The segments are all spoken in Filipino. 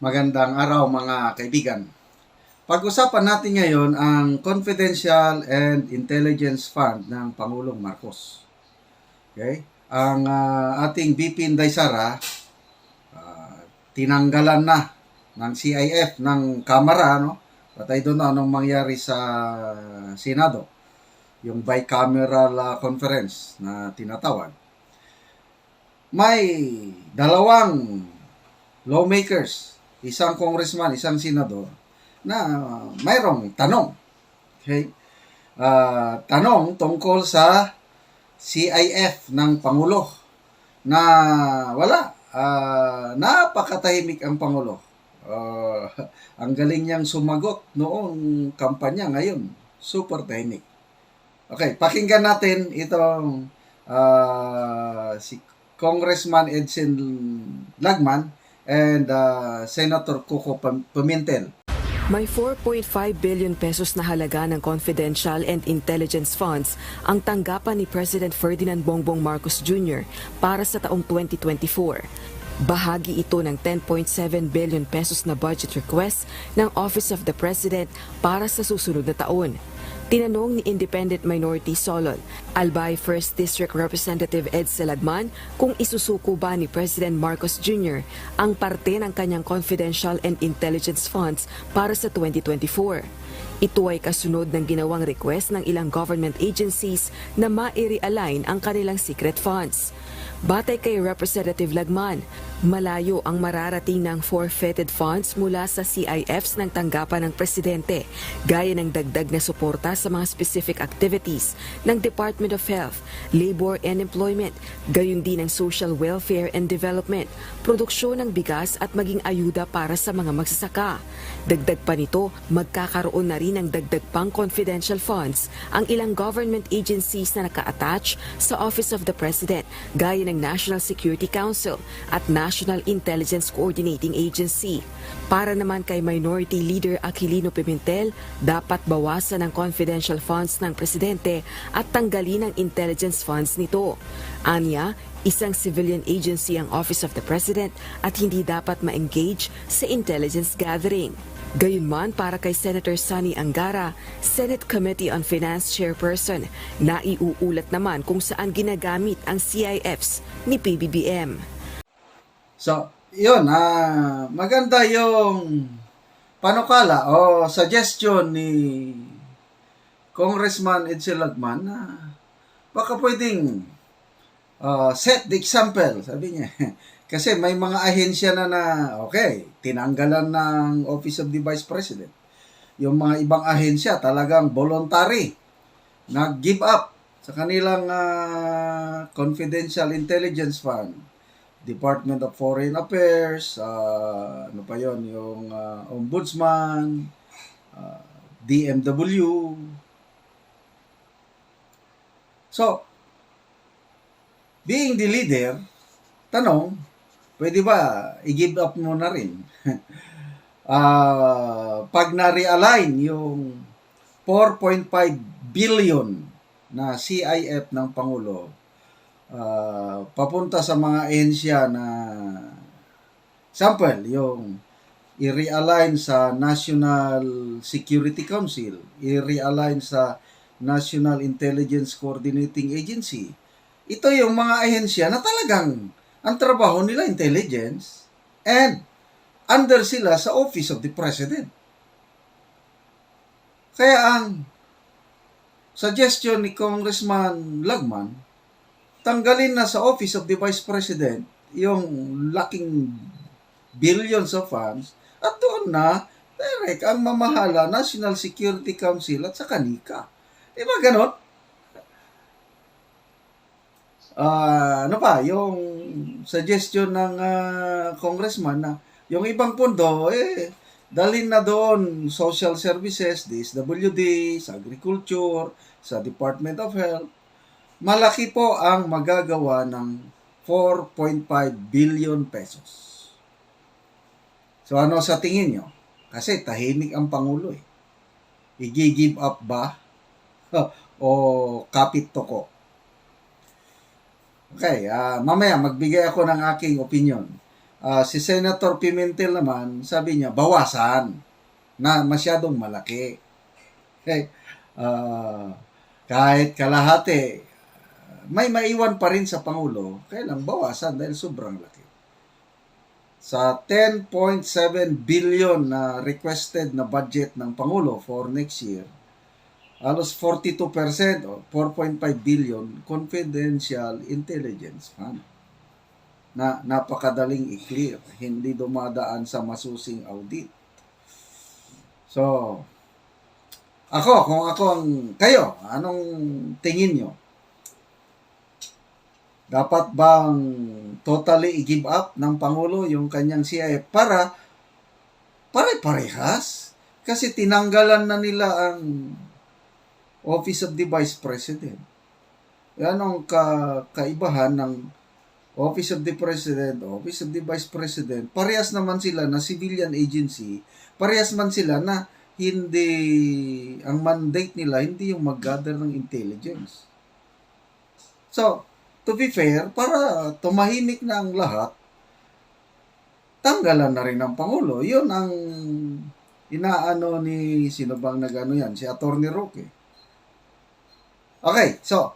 Magandang araw mga kaibigan. Pag-usapan natin ngayon ang Confidential and Intelligence Fund ng Pangulong Marcos. Okay? Ang ah, ating BP Inday Sara, ah, tinanggalan na ng CIF ng Kamara, no? Patay doon anong mangyari sa Senado. Yung bicameral ah, conference na tinatawag. May dalawang lawmakers, isang congressman, isang senador, na mayroong tanong. Okay? Ah, tanong tungkol sa CIF ng Pangulo na wala. Ah, napakatahimik ang Pangulo. Ah, ang galing niyang sumagot noong kampanya ngayon. Super tahimik. Okay, pakinggan natin itong ah, si Congressman Edson Lagman and uh, Senator Coco Pimentel. May 4.5 billion pesos na halaga ng confidential and intelligence funds ang tanggapan ni President Ferdinand Bongbong Marcos Jr. para sa taong 2024. Bahagi ito ng 10.7 billion pesos na budget request ng Office of the President para sa susunod na taon. Tinanong ni Independent Minority Solon, Albay 1st District Representative Ed Salagman kung isusuko ba ni President Marcos Jr. ang parte ng kanyang confidential and intelligence funds para sa 2024. Ito ay kasunod ng ginawang request ng ilang government agencies na ma-realign ang kanilang secret funds. Batay kay Representative Lagman, malayo ang mararating ng forfeited funds mula sa CIFs ng tanggapan ng presidente, gaya ng dagdag na suporta sa mga specific activities ng Department of Health, Labor and Employment, gayon din ng Social Welfare and Development, produksyon ng bigas at maging ayuda para sa mga magsasaka. Dagdag pa nito, magkakaroon na rin ng dagdag pang confidential funds ang ilang government agencies na naka-attach sa Office of the President, gaya ng National Security Council at National Intelligence Coordinating Agency. Para naman kay Minority Leader Aquilino Pimentel, dapat bawasan ang confidential funds ng presidente at tanggalin ang intelligence funds nito. Anya, isang civilian agency ang Office of the President at hindi dapat ma-engage sa intelligence gathering. Gayunman para kay Senator Sunny Angara, Senate Committee on Finance Chairperson, naiuulat naman kung saan ginagamit ang CIFs ni PBBM. So, yun, ah, maganda yung panukala o suggestion ni Congressman Edsel Lagman na baka pwedeng ah, set the example, sabi niya. Kasi may mga ahensya na na, okay, tinanggalan ng Office of the Vice President. Yung mga ibang ahensya talagang voluntary, nag-give up sa kanilang ah, confidential intelligence fund. Department of Foreign Affairs, ah, ano pa yon yung ah, Ombudsman, ah, DMW. So, being the leader, tanong, pwede ba i-give up mo na rin? Ah, pag na-realign yung 4.5 billion na CIF ng Pangulo, ah, papunta sa mga ahensya na example, yung i-realign sa National Security Council, i-realign sa National Intelligence Coordinating Agency. Ito yung mga ahensya na talagang ang trabaho nila intelligence and under sila sa Office of the President. Kaya ang suggestion ni Congressman Lagman, tanggalin na sa Office of the Vice President yung laking billions of funds at doon na direct ang mamahala National Security Council at sa kanika. Di ba ganon? Ah, ano pa, yung suggestion ng ah, congressman na yung ibang pondo, eh, dalhin na doon social services, DSWD, sa agriculture, sa Department of Health. Malaki po ang magagawa ng 4.5 billion pesos. So ano sa tingin nyo? Kasi tahimik ang Pangulo eh. I-give up ba? o kapit toko? Okay, ah mamaya magbigay ako ng aking opinion. Ah, si Senator Pimentel naman, sabi niya, bawasan na masyadong malaki. Okay. Ah, kahit kalahati, may maiwan pa rin sa Pangulo, kailang bawasan dahil sobrang laki. Sa 10.7 billion na requested na budget ng Pangulo for next year, halos 42% o 4.5 billion confidential intelligence fund na napakadaling i-clear, hindi dumadaan sa masusing audit. So, ako, kung ako ang kayo, anong tingin nyo? Dapat bang totally i-give up ng Pangulo yung kanyang CIA para pare-parehas? Kasi tinanggalan na nila ang Office of the Vice President. Yan ang ka kaibahan ng Office of the President, Office of the Vice President. Parehas naman sila na civilian agency. Parehas man sila na hindi, ang mandate nila, hindi yung mag-gather ng intelligence. So, to be fair, para tumahimik na ang lahat, tanggalan na rin ng Pangulo. Yun ang inaano ni, sino bang nagano yan? Si Attorney Roque. Okay, so,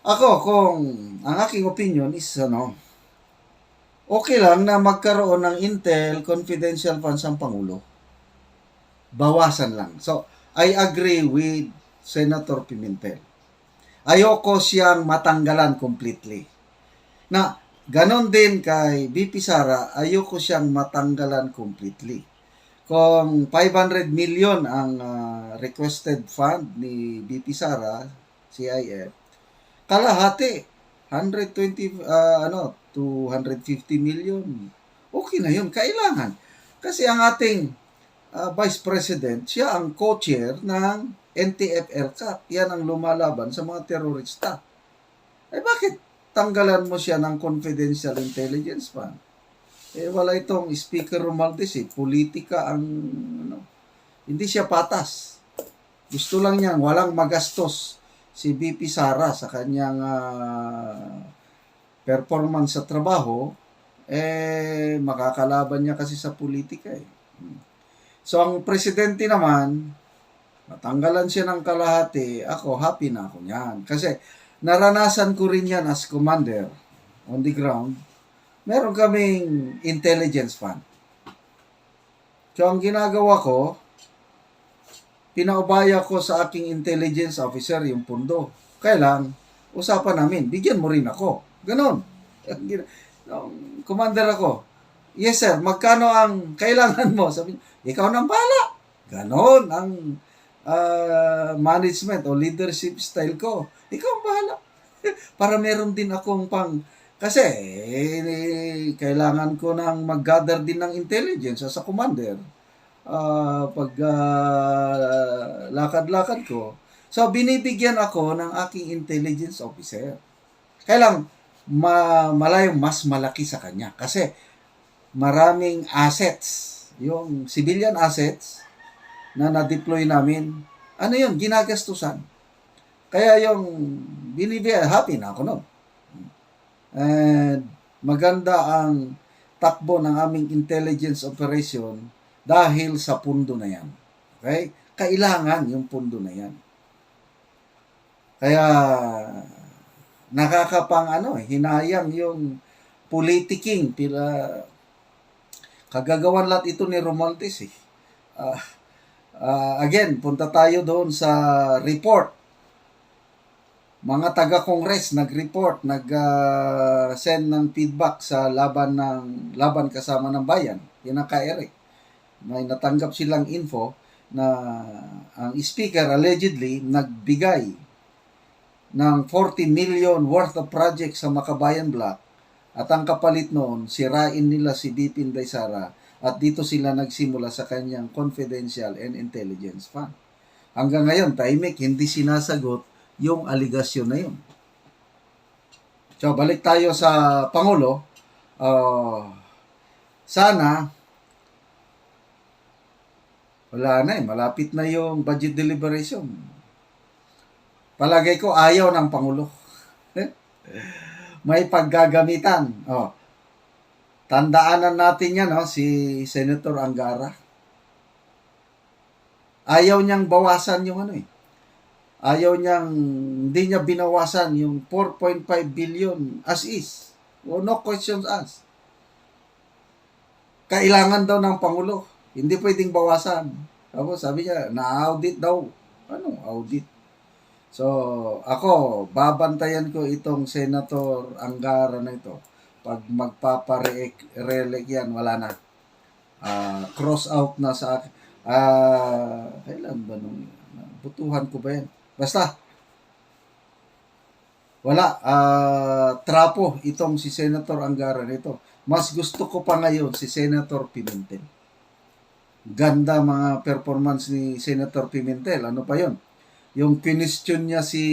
ako kung ang aking opinion is ano, okay lang na magkaroon ng Intel confidential funds ang Pangulo. Bawasan lang. So, I agree with Senator Pimentel. Ayoko siyang matanggalan completely. Na, ganon din kay BP Sara, ayoko siyang matanggalan completely. Kung 500 million ang ah, requested fund ni BP Sara, CIF, kalahati. 120 ah, ano 250 million. Okay na yun kailangan. Kasi ang ating ah, vice president siya ang co-chair ng NTF-ELCAT yan ang lumalaban sa mga terorista. Eh bakit tanggalan mo siya ng confidential intelligence fund? Eh wala itong speaker Romualdez eh. Politika ang ano hindi siya patas. Gusto lang niyan walang magastos si BP Sara sa kanyang ah, performance sa trabaho, eh, makakalaban niya kasi sa politika eh. So, ang presidente naman, matanggalan siya ng kalahati, ako, happy na ako niyan. Kasi, naranasan ko rin yan as commander on the ground. Meron kaming intelligence fund. So, ang ginagawa ko, pinaubaya ko sa aking intelligence officer yung pundo. Kailang, usapan namin, bigyan mo rin ako. Ganon. Commander ako, yes sir, magkano ang kailangan mo? Sabi ikaw nang bala. Ganon ang ah, management o leadership style ko. Ikaw ang bahala. Para meron din akong pang kasi eh, kailangan ko nang mag-gather din ng intelligence as a commander ah, pag ah, lakad-lakad ko. So, binibigyan ako ng aking intelligence officer. Kailang ma malayong mas malaki sa kanya. Kasi maraming assets, yung civilian assets na na-deploy namin, ano yun, ginagastusan. Kaya yung binibigyan, happy na ako nun. And maganda ang takbo ng aming intelligence operation dahil sa pundo na yan. Okay? Kailangan yung pundo na yan. Kaya nakakapang ano, eh, hinayang yung politiking pila kagagawan lahat ito ni Romualdez eh. Ah, ah, again, punta tayo doon sa report. Mga taga-kongres nag-report, nag-send ng feedback sa laban ng laban kasama ng bayan. Yan ang ka-Eric. May natanggap silang info na ang speaker allegedly nagbigay ng 40 million worth of project sa Makabayan Block at ang kapalit noon, sirain nila si BP Inday Sara at dito sila nagsimula sa kanyang confidential and intelligence fund. Hanggang ngayon, tahimik, hindi sinasagot yung aligasyon na yun. So, balik tayo sa Pangulo. Ah, sana, wala na eh, malapit na yung budget deliberation. Palagay ko ayaw ng Pangulo. May paggagamitan. Oh. tandaanan natin yan, no? si Senator Angara. Ayaw niyang bawasan yung ano eh. Ayaw niyang, hindi niya binawasan yung 4.5 billion as is. O no questions asked. Kailangan daw ng Pangulo. Hindi pwedeng bawasan. Tapos sabi niya, na-audit daw. Anong audit? So, ako, babantayan ko itong Senator Angara na ito. Pag magpapare-elect yan, wala na. Ah, cross out na sa akin. Ah, kailan ba nung butuhan ko ba yan? Basta, wala. Ah, trapo itong si Senator Angara nito. Mas gusto ko pa ngayon si Senator Pimentel. Ganda mga performance ni Senator Pimentel. Ano pa yon? Yung question niya si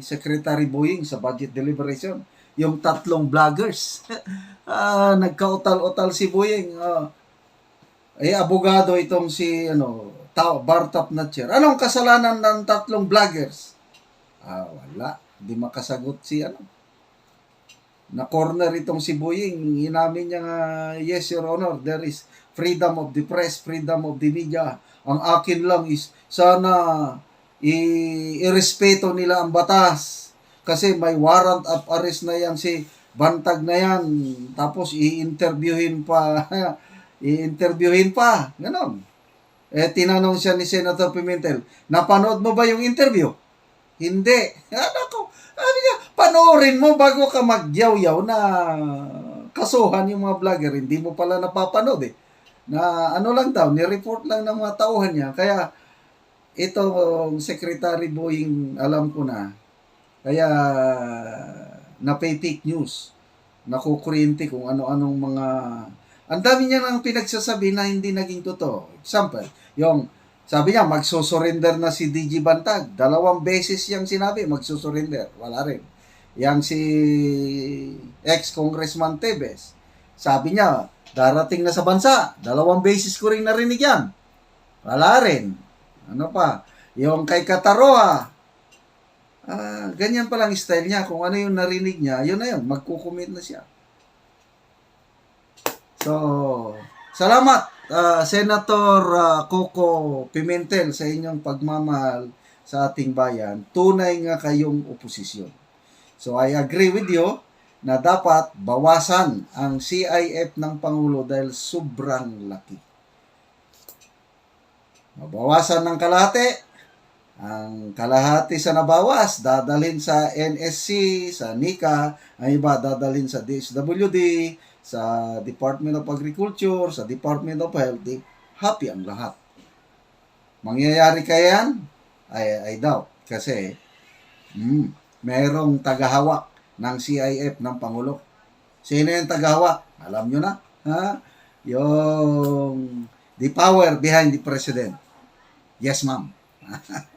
Secretary Boying sa budget deliberation. Yung tatlong vloggers. ah, nagkautal-utal si Boying. Ah, eh, abogado itong si, ano, tao, Bartop Natcher. Anong kasalanan ng tatlong vloggers? Ah, wala. Hindi makasagot si, ano. Na-corner itong si Boying. Inamin niya nga, yes, Your Honor, there is freedom of the press, freedom of the media. Ang akin lang is, sana irespeto nila ang batas. Kasi may warrant of arrest na yan si Bantag na yan. Tapos i-interviewin pa. i-interviewin pa. Ganon. Eh, tinanong siya ni Senator Pimentel, napanood mo ba yung interview? Hindi. Ano ko? Ano niya, panoorin mo bago ka magyaw-yaw na kasuhan yung mga vlogger. Hindi mo pala napapanood eh. Na ano lang daw, ni-report lang ng mga tauhan niya. Kaya, itong Secretary Boying, alam ko na. Kaya, napay-fake news. Nakukuryente kung ano-anong mga... Ang dami niya nang pinagsasabi na hindi naging totoo. Example, yung sabi niya, magsusurrender na si DG Bantag. Dalawang beses yung sinabi, magsusurrender. Wala rin. Yang si ex-congressman Tebes. Sabi niya, darating na sa bansa. Dalawang beses ko rin narinig yan. Wala rin. Ano pa? Yung kay Kataroa, ah, ganyan pa lang style niya. Kung ano yung narinig niya, yun na yun. Magkukumit na siya. So, salamat ah, Senator ah, Coco Pimentel sa inyong pagmamahal sa ating bayan. Tunay nga kayong oposisyon. So, I agree with you na dapat bawasan ang CIF ng Pangulo dahil sobrang laki. Mabawasan ng kalahati. Ang kalahati sa nabawas, dadalhin sa NSC, sa NICA, ang iba dadalhin sa DSWD, sa Department of Agriculture, sa Department of Health, happy ang lahat. Mangyayari kaya yan? I, I doubt. Kasi, mm, merong tagahawak ng CIF ng Pangulo. Sino yung tagahawak? Alam nyo na. Ha? Yung the power behind the president. Yes, ma'am.